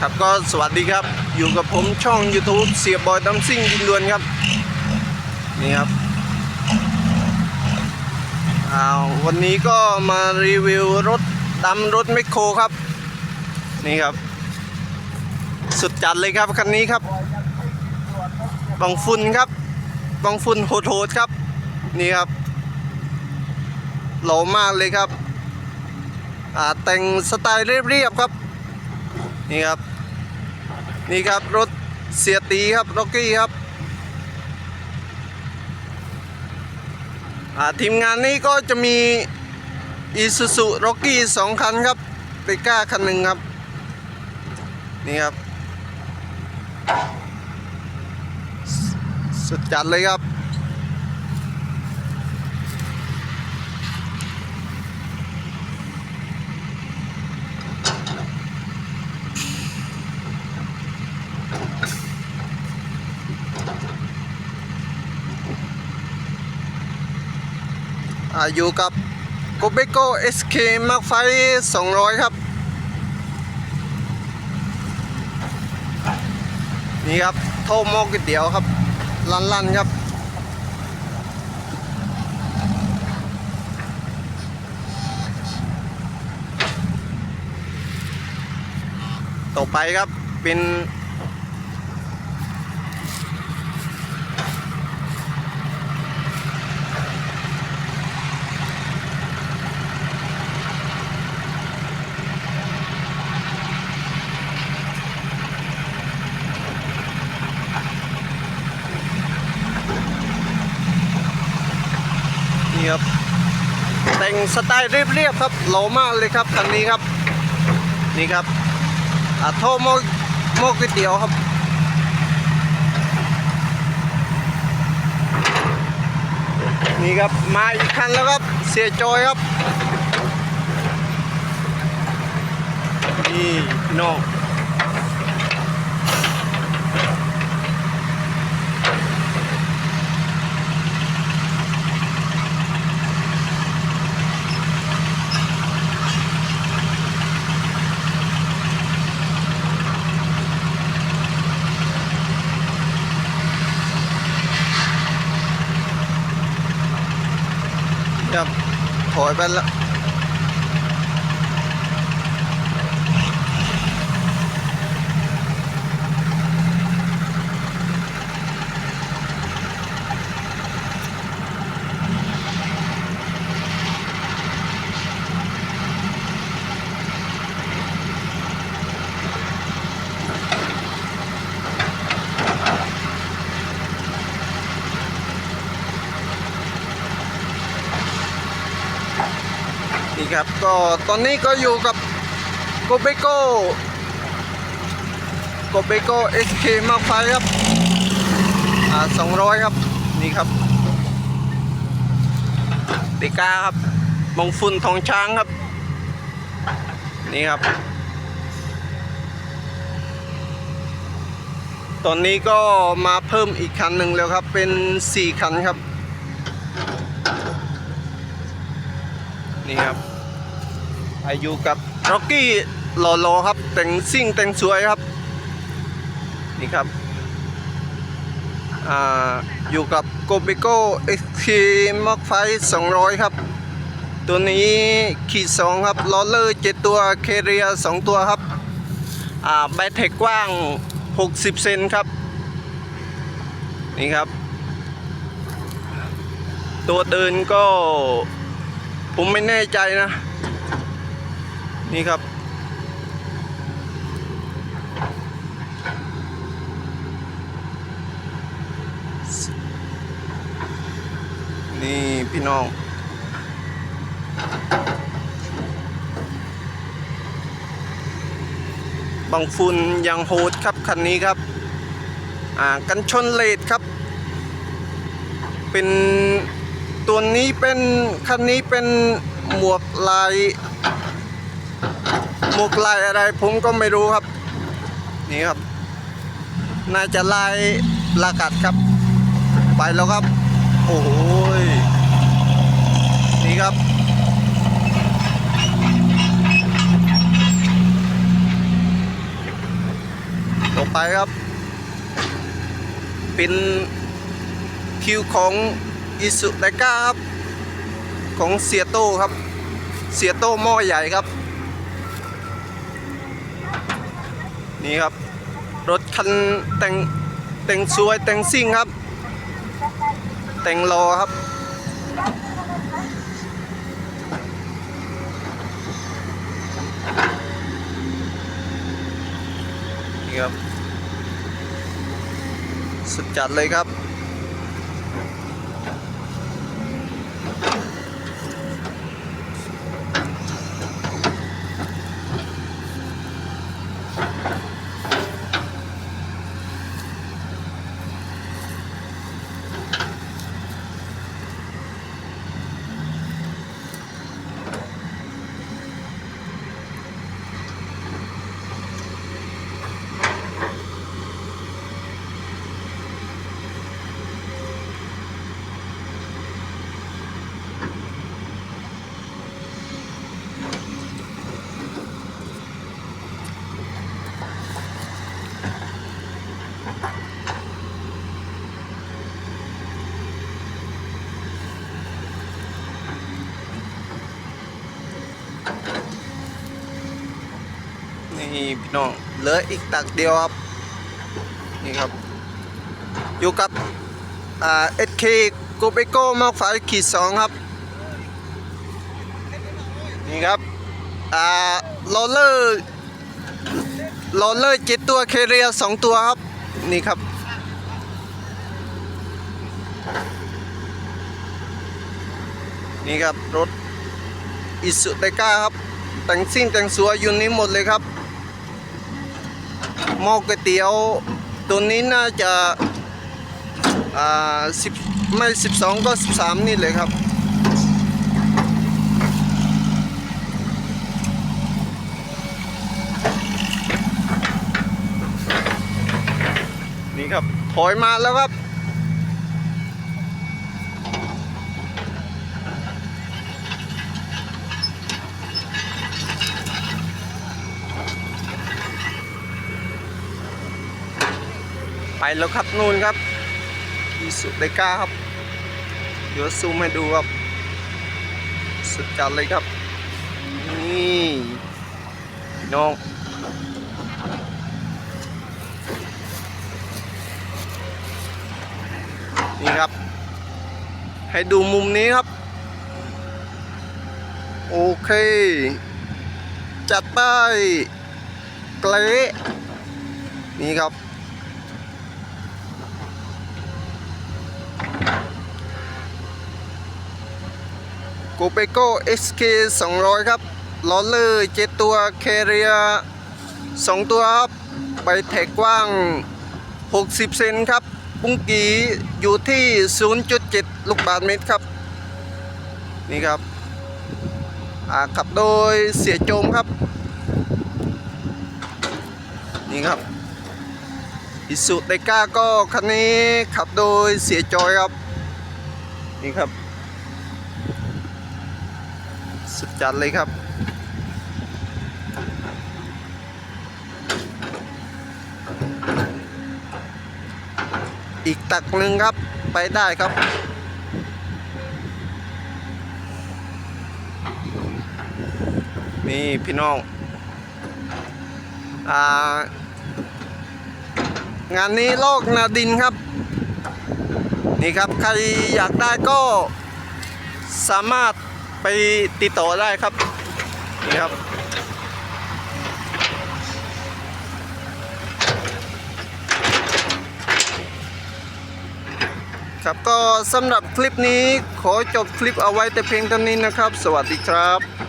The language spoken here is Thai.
ครับก็สวัสดีครับอยู่กับผมช่อง YouTube เสียบอยตำซิ่งดินดวนครับ นี่ครับอ้าววันนี้ก็มารีวิวรถดำรถแมคโครครับ นี่ครับ สุดจัดเลยครับคันนี้ครับบังฝุ่นครับบังฝุ่นโหดๆครับ นี่ครับโหลมากเลยครับแต่งสไตล์เรียบๆครับ นี่ครับ นี่ครับรถเสียตีครับร็อกกี้ครับทีมงานนี้ก็จะมีอีซูซูร็อกกี้สองคันครับเปก้าคันหนึ่งครับ นี่ครับสสุดจัดเลยครับ อยู่กับ g o b e c o SK Mark V 200ครับ นี่ครับโทโมก๋วยเตี๋ยวครับ ลันๆครับต่อไปครับเป็น นี่ ครับ แต่งสไตล์เรียบๆครับโหลมากเลยครับคันนี้ครับ นี่ครับอ่าโทโมโมก๋วยเตี๋ยวครับนี่ครับมาอีกคันแล้วครับเสียจอยครับ นี่พี่น้อง ครับ ถอย ไปแล้วนี่ครับก็ตอนนี้ก็อยู่กับโกเบโก้โกเบโก้ SK มาไฟครับอ่า200ครับนี่ครับเดกาครับมงฟุนทองช้างครับ นี่ครับ ตอนนี้ก็มาเพิ่มอีกคันหนึ่งแล้วครับเป็น4คันครับ นี่ครับ อายุกับร็อกกี้หล่อๆครับ แต่งซิ่งแต่งสวยครับ นี่ครับ อ่า อยู่กับโกเบโก้เอ็กซ์มอกไฟ200ครับ ตัวนี้ขีดสองครับลอเลอร์เจ็ดตัวเคเรียสองตัวครับ อ่า แบตเทคกว้าง 60 เซนครับ นี่ครับ ตัวเดินก็ ผมไม่แน่ใจนะ นี่ครับ นี่พี่น้องบางฟุนยังโหดครับ คันนี้ครับ อ่า กันชนเลดครับ เป็น ตัวนี้เป็นคันนี้เป็นหมวกลาย หมวกลายอะไรผมก็ไม่รู้ครับ นี่ครับ น่าจะลายลากัดครับ ไปแล้วครับ โอ้โหยนี่ครับต่อไปครับ เป็นคิวของ อิสุไดก้าครับ ของเสียโต้ครับ เสียโต้หม้อใหญ่ครับ นี่ครับ รถคันแต่งแต่งสวยแต่งซิ่งครับ แต่งรอครับนี่ครับ สุดจัดเลยครับ นี่พี่น้องเหลืออีกตักเดียวครับ นี่ครับ อยู่กับอ่าเอสเคโกเบโก้มากไฟขีดสองครับ นี่ครับอ่าโรลเลอร์โรลเลอร์เจ็ดตัวเคเรียสองตัวครับ นี่ครับนี่ครับรถ อิสุไดก้าครับ แต่งซิ่งแต่งสัวอยู่นี้หมดเลยครับหม้อก๋วยเตี๋ยวตัวนี้น่าจะอ่าสิบไม่สิบสองก็สิบสามนี่เลยครับนี่ครับถอยมาแล้วครับ แล้วครับนู่นครับอีสุไดก้าครับ เดี๋ยวซูมให้ดูครับ สุดจัดเลยครับ นี่พี่น้องนี่ครับ ให้ดูมุมนี้ครับ โอเค จัดไปเกรนี่ครับ โกเปโก้ XK 200 ครับล้อเลอร์เจ็ดตัวแคเรียสองตัวครับใบแทกกว้าง 60 เซนครับ ปุ้งกีอยู่ที่ 0.7 ลูกบาทเมตรครับ นี่ครับขับโดยเสียโจมครับ นี่ครับอิสุไดก้าก็คันนี้ขับโดยเสียจอยครับ นี่ครับ สุด จัดเลยครับ อีกตักหนึ่งครับไปได้ครับ นี่พี่น้อง อ่างานนี้โลกนาดินครับ นี่ครับใครอยากได้ก็สามารถ ไปติดต่อได้ครับนี่ครับ ครับก็สำหรับคลิปนี้ขอจบคลิปเอาไว้แต่เพียงเท่านี้นะครับ สวัสดีครับ